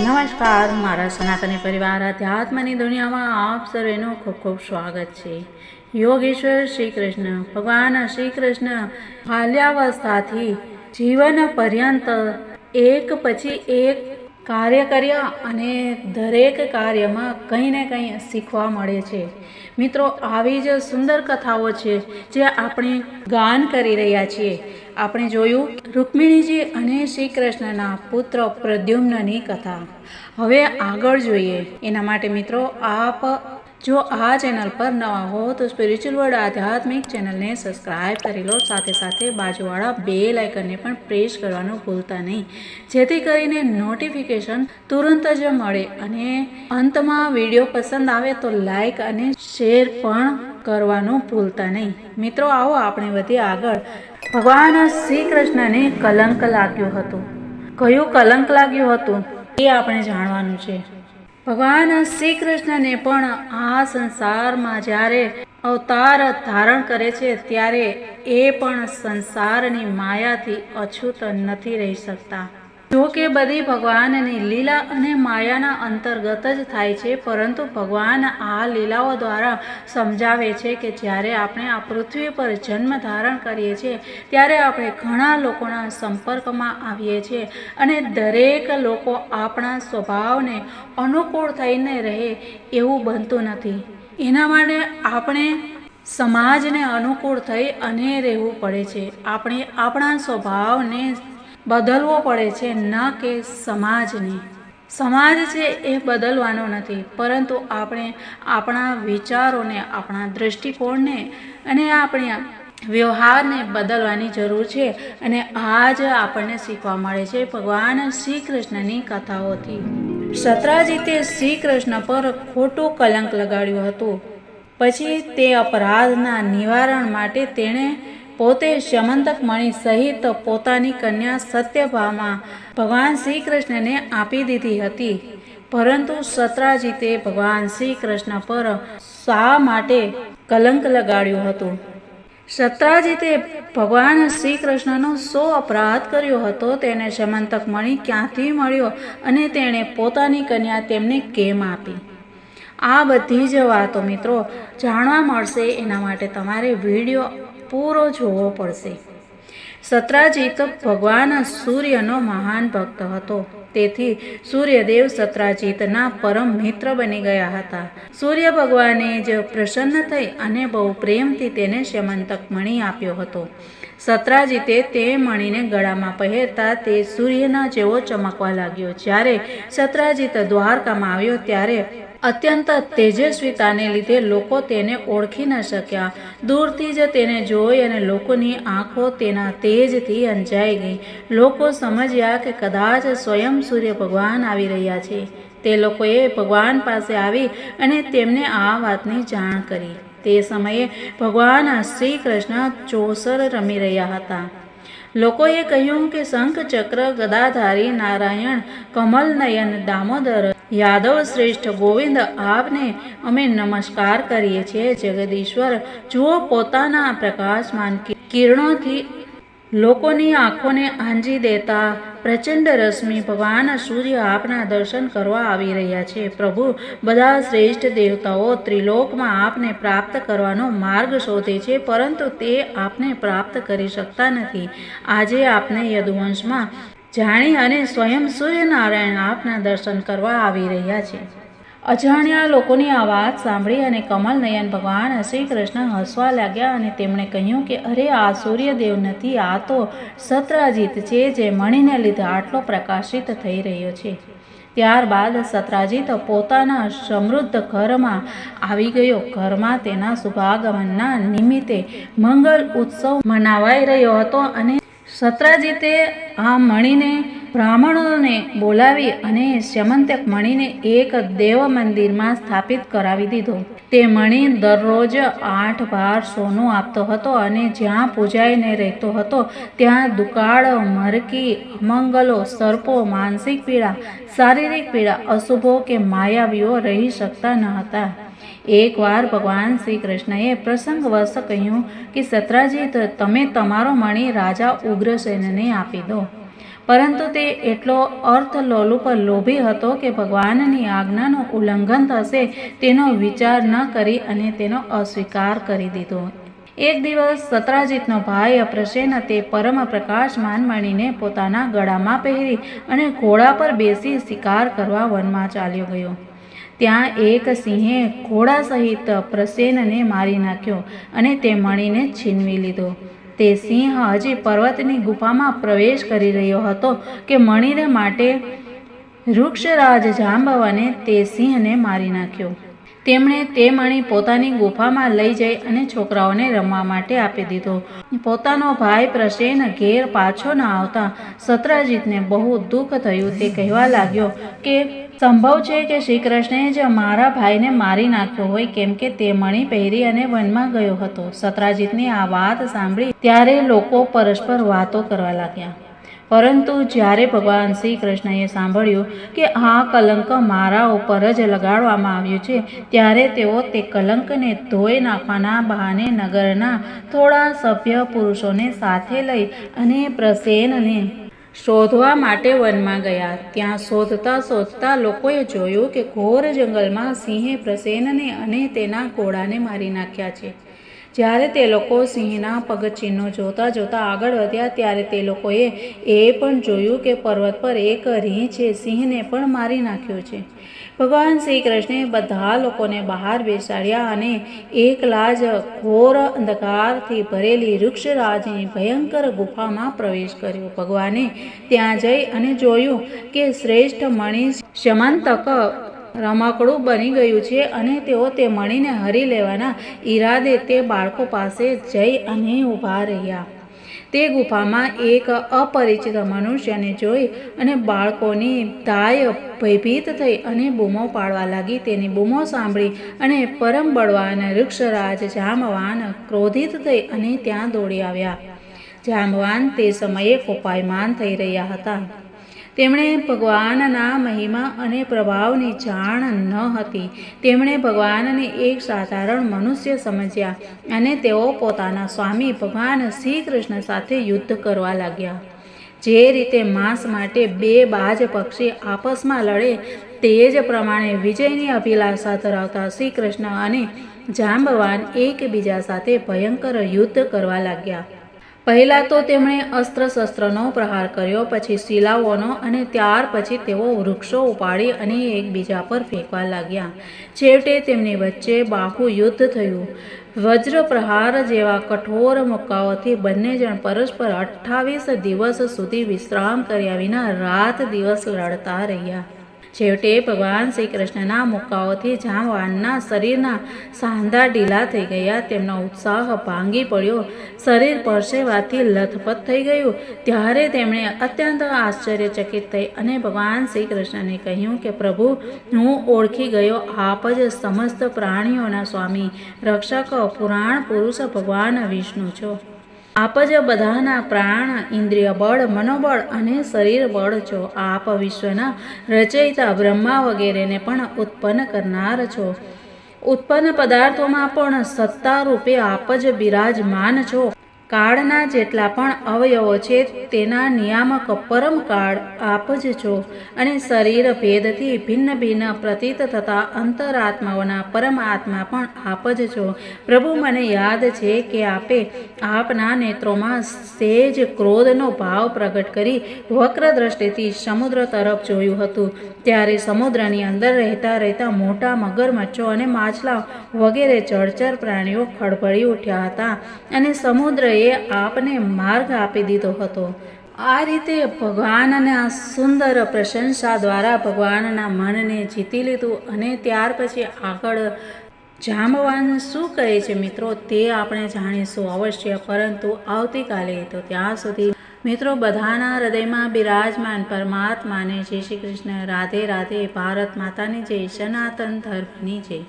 નમસ્કાર, મારા સનાતની પરિવાર, અધ્યાત્મની દુનિયામાં આપ સર્વેનું ખૂબ ખૂબ સ્વાગત છે. યોગેશ્વર શ્રી કૃષ્ણ ભગવાન શ્રી કૃષ્ણ બાલ્યાવસ્થાથી જીવન પર્યંત, એક પછી એક કાર્ય કર્યા અને દરેક કાર્યમાં કંઈ ને કંઈ શીખવા મળે છે. મિત્રો, આવી જ સુંદર કથાઓ છે જે આપણે ગાન કરી રહ્યા છીએ. આપણે જોયું રૂકમિણીજી અને શ્રી કૃષ્ણના પુત્ર પ્રદ્યુમ્નની કથા. હવે આગળ જોઈએ. એના માટે મિત્રો, આપ જો આ ચેનલ પર નવા હો તો સ્પિરિચ્યુઅલ વર્ડ આધ્યાત્મિક ચેનલને સબસ્ક્રાઇબ કરી લો. સાથે સાથે બાજુવાળા બે લાઇકનને પણ પ્રેસ કરવાનું ભૂલતા નહીં. જેથી કરીને નોટિફિકેશન તુરંત જ મળે અને અંતમાં વીડિયો પસંદ આવે તો લાઇક અને શેર પણ કરવાનું ભૂલતા નહીં. મિત્રો, આવો આપણે વધીએ આગળ. ભગવાન શ્રી કૃષ્ણને કલંક લાગ્યું હતું. કયું કલંક લાગ્યું હતું એ આપણે જાણવાનું છે. ભગવાન શ્રી કૃષ્ણને પણ આ સંસારમાં જ્યારે અવતાર ધારણ કરે છે, ત્યારે એ પણ સંસારની માયાથી અછૂત નથી રહી શકતા. જો કે બધી ભગવાનની લીલા અને માયાના અંતર્ગત જ થાય છે, પરંતુ ભગવાન આ લીલાઓ દ્વારા સમજાવે છે કે જ્યારે આપણે આ પૃથ્વી પર જન્મ ધારણ કરીએ છીએ, ત્યારે આપણે ઘણા લોકોના સંપર્કમાં આવીએ છીએ અને દરેક લોકો આપણા સ્વભાવને અનુકૂળ થઈને રહે એવું બનતું નથી. એના માટે આપણે સમાજને અનુકૂળ થઈ અને રહેવું પડે છે. આપણે આપણા સ્વભાવને બદલવો પડે છે, ન કે સમાજને. સમાજ છે એ બદલવાનો નથી, પરંતુ આપણે આપણા વિચારોને, આપણા દૃષ્ટિકોણને અને આપણે વ્યવહારને બદલવાની જરૂર છે અને આ જ આપણને શીખવા મળે છે ભગવાન શ્રી કૃષ્ણની કથાઓથી. સત્રાજીતે શ્રી કૃષ્ણ પર ખોટું કલંક લગાડ્યું હતું. પછી તે અપરાધના નિવારણ માટે તેણે પોતે શ્યમંતક મણી સહિત પોતાની કન્યા સત્યભામાં ભગવાન શ્રી કૃષ્ણને આપી દીધી હતી. પરંતુ સત્રાજીતે ભગવાન શ્રી કૃષ્ણ પર શા માટે કલંક લગાડ્યું હતું? સત્રાજીતે ભગવાન શ્રી કૃષ્ણનો શો અપરાધ કર્યો હતો? તેને શ્યમંતક મણિ ક્યાંથી મળ્યો અને તેણે પોતાની કન્યા તેમને કેમ આપી? આ બધી જ વાતો મિત્રો જાણવા મળશે. એના માટે તમારે વીડિયો પૂરો જોવો પડશે. સત્રાજીત ભગવાન સૂર્યનો મહાન ભક્ત હતો. તેથી સૂર્યદેવ સત્રાજીતના પરમ મિત્ર બની ગયા હતા. સૂર્ય ભગવાને જ પ્રસન્ન થઈ અને બહુ પ્રેમથી તેને શ્યમંતક મણી આપ્યો હતો. સત્રાજીતે તે મણીને ગળામાં પહેરતા તે સૂર્યના જેવો ચમકવા લાગ્યો. જ્યારે સત્રાજીત દ્વારકામાં આવ્યો ત્યારે અત્યંત તેજસ્વીતાને લીધે લોકો તેને ઓળખી ન શક્યા. દૂરથી જ તેને જોઈ અને લોકોની આંખો તેના તેજથી અંજાઈ ગઈ. લોકો સમજ્યા કે કદાચ સ્વયં સૂર્ય ભગવાન આવી રહ્યા છે. તે લોકોએ ભગવાન પાસે આવી અને તેમને આ વાતની જાણ કરી. તે સમયે ભગવાન શ્રી કૃષ્ણ ચોસર રમી રહ્યા હતા. લોકોએ કહ્યું કે શંખ ચક્ર ગદાધારી, નારાયણ કમલ નયન દામોદર, યાદવ શ્રેષ્ઠ ગોવિંદ આપને અમે નમસ્કાર કરીએ છીએ. જગદીશ્વર, જુઓ પોતાના પ્રકાશમાન કિરણોથી લોકોની આંખોને આંજી દેતા પ્રચંડ રશ્મિ ભગવાન સૂર્ય આપના દર્શન કરવા આવી રહ્યા છે. પ્રભુ, બધા શ્રેષ્ઠ દેવતાઓ ત્રિલોકમાં આપને પ્રાપ્ત કરવાનો માર્ગ શોધે છે, પરંતુ તે આપને પ્રાપ્ત કરી શકતા નથી. આજે આપને યદુવંશમાં જાણી અને સ્વયં સૂર્યનારાયણ આપના દર્શન કરવા આવી રહ્યા છે. અજાણ્યા લોકોની આ વાત સાંભળી અને કમલ નયન ભગવાન શ્રી કૃષ્ણ હસવા લાગ્યા અને તેમણે કહ્યું કે, અરે, આ સૂર્યદેવ નથી, આ તો સત્રાજીત છે જે મણીને લીધે આટલો પ્રકાશિત થઈ રહ્યો છે. ત્યારબાદ સત્રાજીત પોતાના સમૃદ્ધ ઘરમાં આવી ગયો. ઘરમાં તેના શુભાગમનના નિમિત્તે મંગલ ઉત્સવ મનાવાઈ રહ્યો હતો અને સત્રાજીતે આ મણીને બ્રાહ્મણોને બોલાવી અને શ્યમંતક મણીને એક દેવ મંદિરમાં સ્થાપિત કરાવી દીધો. તે મણી દરરોજ આઠ બાર સોનું આપતો હતો અને જ્યાં પૂજાઈને રહેતો હતો, ત્યાં દુકાળ, મરકી, અમંગલો, સર્પો, માનસિક પીડા, શારીરિક પીડા, અશુભો કે માયાવીઓ રહી શકતા ન હતા. એકવાર ભગવાન શ્રી કૃષ્ણએ પ્રસંગવશ કહ્યું કે, સત્રાજીત, તમે તમારો મણી રાજા ઉગ્રસેનને આપી દો. પરંતુ તે એટલો અર્થ લોલુપ લોભી હતો કે ભગવાનની આજ્ઞાનું ઉલ્લંઘન થશે તેનો વિચાર ન કરી અને તેનો અસ્વીકાર કરી દીધો. એક દિવસ સત્રાજીતનો ભાઈ પ્રસેન તે પરમ પ્રકાશમાન મણીને પોતાના ગળામાં પહેરી અને ઘોડા પર બેસી શિકાર કરવા વનમાં ચાલ્યો ગયો. ત્યાં એક સિંહે ઘોડા સહિત પ્રસેનને મારી નાખ્યો અને તે મણીને છીનવી લીધો. તે સિંહ હજી પર્વતની ગુફામાં પ્રવેશ કરી રહ્યો હતો કે મણીને માટે વૃક્ષરાજ જાંબવાને તે સિંહને મારી નાખ્યો. તેમણે તે મણી પોતાની ગુફામાં લઈ જઈ અને છોકરાઓને રમવા માટે આપી દીધો. પોતાનો ભાઈ પ્રસેન ઘેર પાછો ન આવતા સત્રાજીતને બહુ દુઃખ થયું. તે કહેવા લાગ્યો કે, સંભવ છે કે શ્રી કૃષ્ણે જ મારા ભાઈને મારી નાખ્યો હોય કેમ કે તે મણી પહેરી અને વનમાં ગયો હતો. સત્રાજીતની આ વાત સાંભળી ત્યારે લોકો પરસ્પર વાતો કરવા લાગ્યા. પરંતુ જ્યારે ભગવાન શ્રી કૃષ્ણએ સાંભળ્યું કે આ કલંક મારા ઉપર જ લગાડવામાં આવ્યું છે, ત્યારે તેઓ તે કલંકને ધોઈ નાખવાના બહાને નગરના થોડા સભ્ય પુરુષોને સાથે લઈ અને પ્રસેનને શોધવા માટે વનમાં ગયા. ત્યાં શોધતા શોધતા લોકોએ જોયું કે ઘોર જંગલમાં સિંહે પ્રસેનને અને તેના ઘોડાને મારી નાખ્યા છે. જ્યારે તે લોકો સિંહના પગચિહ્નો જોતા જોતા આગળ વધ્યા, ત્યારે તે લોકોએ એ પણ જોયું કે પર્વત પર એક રીંછે સિંહને પણ મારી નાખ્યો છે. ભગવાન શ્રી કૃષ્ણે બધા લોકોને બહાર બેસાડ્યા અને એકલા જ ઘોર અંધકારથી ભરેલી વૃક્ષરાજની ભયંકર ગુફામાં પ્રવેશ કર્યો. ભગવાને ત્યાં જઈ અને જોયું કે શ્રેષ્ઠ મણી શમંતક રમકડું બની ગયું છે અને તેઓ તે મણીને હરી લેવાના ઈરાદે તે બાળકો પાસે જઈ અને ઊભા રહ્યા. તે ગુફામાં એક અપરિચિત મનુષ્યને જોઈ અને બાળકોની દાય ભયભીત થઈ અને બૂમો પાડવા લાગી. તેની બૂમો સાંભળી અને પરમ બળવાન વૃક્ષરાજ જામવાન ક્રોધિત થઈ અને ત્યાં દોડી આવ્યા. જામવાન તે સમયે કોપાયમાન થઈ રહ્યા હતા. તેમણે ભગવાનના મહિમા અને પ્રભાવની જાણ ન હતી. તેમણે ભગવાનને એક સાધારણ મનુષ્ય સમજ્યા અને તેઓ પોતાના સ્વામી ભગવાન શ્રી કૃષ્ણ સાથે યુદ્ધ કરવા લાગ્યા. જે રીતે માંસ માટે બે બાજ પક્ષી આપસમાં લડે, તે જ પ્રમાણે વિજયની અભિલાષા ધરાવતા શ્રી કૃષ્ણ અને જાંબવાન એકબીજા સાથે ભયંકર યુદ્ધ કરવા લાગ્યા. પહેલાં તો તેમણે અસ્ત્ર શસ્ત્રનો પ્રહાર કર્યો, પછી શિલાઓનો અને ત્યાર પછી તેઓ વૃક્ષો ઉપાડી અને એકબીજા પર ફેંકવા લાગ્યા. છેવટે તેમની વચ્ચે બાહુ યુદ્ધ થયું. વજ્ર પ્રહાર જેવા કઠોર મુક્કાઓથી બંને જણ પરસ્પર અઠ્ઠાવીસ દિવસ સુધી વિશ્રામ કર્યા વિના રાત દિવસ લડતા રહ્યા. છેવટે ભગવાન શ્રી કૃષ્ણના મુક્કાઓથી જામવાનના શરીરના સાંધા ઢીલા થઈ ગયા. તેમનો ઉત્સાહ ભાંગી પડ્યો. શરીર પરસેવાથી લથપથ થઈ ગયું. ત્યારે તેમણે અત્યંત આશ્ચર્યચકિત થઈ અને ભગવાન શ્રી કૃષ્ણને કહ્યું કે, પ્રભુ, હું ઓળખી ગયો આપ જ સમસ્ત પ્રાણીઓના સ્વામી. રક્ષક, પુરાણ પુરુષ, ભગવાન વિષ્ણુ છો. આપ જ બધાના પ્રાણ, ઇન્દ્રિય બળ, મનોબળ અને શરીર બળ છો. આપ વિશ્વના રચયિતા, બ્રહ્મા વગેરેને પણ ઉત્પન્ન કરનાર છો. ઉત્પન્ન પદાર્થોમાં પણ સત્તા રૂપે આપ જ બિરાજમાન છો. કાળના જેટલા પણ અવયવો છે, તેના નિયામક પરમ કાળ આપ જ છો અને શરીર ભેદથી ભિન્ન ભિન્ન પ્રતીત થતા અંતરાત્માઓના પરમાત્મા પણ આપ જ છો. પ્રભુ, મને યાદ છે કે આપે આપના નેત્રોમાં સેજ ક્રોધનો ભાવ પ્રગટ કરી વક્ર દ્રષ્ટિથી સમુદ્ર તરફ જોયું હતું. ત્યારે સમુદ્રની અંદર રહેતા રહેતા મોટા મગરમચ્છો અને માછલા વગેરે જળચર પ્રાણીઓ ખળભળી ઉઠ્યા હતા અને સમુદ્રએ આપને માર્ગ આપી દીધો હતો. આ રીતે ભગવાનના સુંદર પ્રશંસા દ્વારા ભગવાનના મનને જીતી લીધું અને ત્યાર પછી આગળ જામવાન શું કહે છે મિત્રો તે આપણે જાણીશું અવશ્ય, પરંતુ આવતીકાલે તો ત્યાં સુધી મિત્રો બધાના હૃદયમાં બિરાજમાન પરમાત્માને જય શ્રી કૃષ્ણ, રાધે રાધે, ભારત માતાની જય, સનાતન ધર્મની જય.